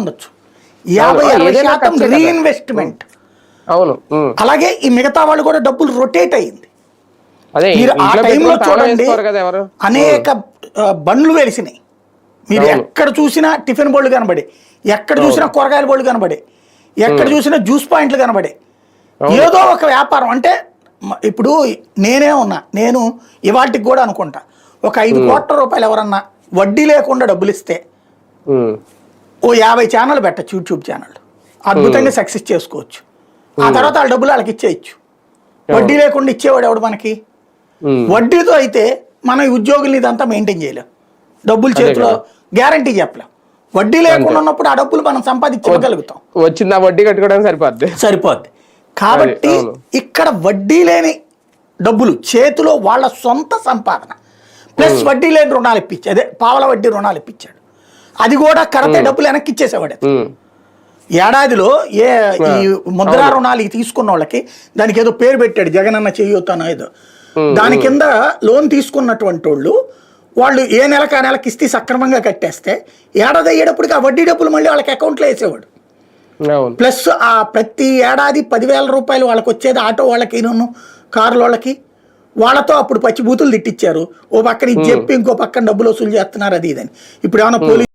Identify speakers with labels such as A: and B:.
A: ఉండొచ్చు. యాభై అరవై శాతం. రీఇన్వెస్ట్మెంట్
B: అవును.
A: అలాగే ఈ మిగతా వాళ్ళు కూడా డబ్బులు రొటేట్ అయింది మీరు ఆ టైంలో చూడండి అనేక బండ్లు వెలిసినాయి. మీరు. ఎక్కడ చూసినా టిఫిన్ బోర్డులు కనబడి ఎక్కడ చూసినా కూరగాయల బోర్డు కనబడి ఎక్కడ చూసినా జ్యూస్ పాయింట్లు కనబడి. ఏదో ఒక వ్యాపారం అంటే ఇప్పుడు నేనే ఉన్నా నేను ఇవాటికి కూడా అనుకుంటా. ఒక ఐదు కోట్ల రూపాయలు ఎవరన్నా వడ్డీ లేకుండా డబ్బులు ఇస్తే. ఓ యాభై ఛానల్ పెట్టచ్చు యూట్యూబ్ ఛానల్ అద్భుతంగా సక్సెస్ చేసుకోవచ్చు. ఆ తర్వాత వాళ్ళ డబ్బులు వాళ్ళకి ఇచ్చేయచ్చు. వడ్డీ లేకుండా ఇచ్చేవాడు ఎవడు మనకి. వడ్డీతో అయితే మన ఈ ఉద్యోగుల్ని ఇదంతా మెయింటైన్ చేయలేం. డబ్బులు చేతిలో గ్యారంటీ చెప్పలేం. వడ్డీ లేకుండా ఉన్నప్పుడు ఆ డబ్బులు మనం సంపాదించగలుగుతాం.
B: వచ్చింది ఆ వడ్డీ కట్టుకోవడానికి సరిపోద్ది.
A: సరిపోద్ది. కాబట్టి. ఇక్కడ వడ్డీ లేని డబ్బులు చేతిలో వాళ్ళ సొంత సంపాదన. ప్లస్ వడ్డీ లేని రుణాలు ఇప్పించాడు అదే పావల వడ్డీ రుణాలు ఇప్పించాడు. అది కూడా కరెక్ట్ డబ్బులు వెనక్కి ఇచ్చేసేవాడు. ఏడాదిలో ఏ ఈ ముద్రా రుణాలు తీసుకున్న వాళ్ళకి దానికి ఏదో పేరు పెట్టాడు జగనన్న చెయ్యొత్తానో ఏదో. దాని కింద లోన్ తీసుకున్నటువంటి వాళ్ళు వాళ్ళు ఏ నెలకు ఆ నెలకి ఇస్తే సక్రమంగా కట్టేస్తే ఏడాది అయ్యేటప్పటికి ఆ వడ్డీ డబ్బులు మళ్ళీ వాళ్ళకి అకౌంట్లో వేసేవాడు. ప్లస్ ఆ ప్రతి ఏడాది పదివేల రూపాయలు వాళ్ళకి వచ్చేది ఆటో వాళ్ళకి కార్ల వాళ్ళకి. వాళ్ళతో అప్పుడు పచ్చి బూతులు తిట్టించారు ఓ పక్కన ఇది చెప్పి ఇంకో పక్కన డబ్బులు వసూలు చేస్తున్నారు అది ఇదని ఇప్పుడు ఏమైనా పోలీసు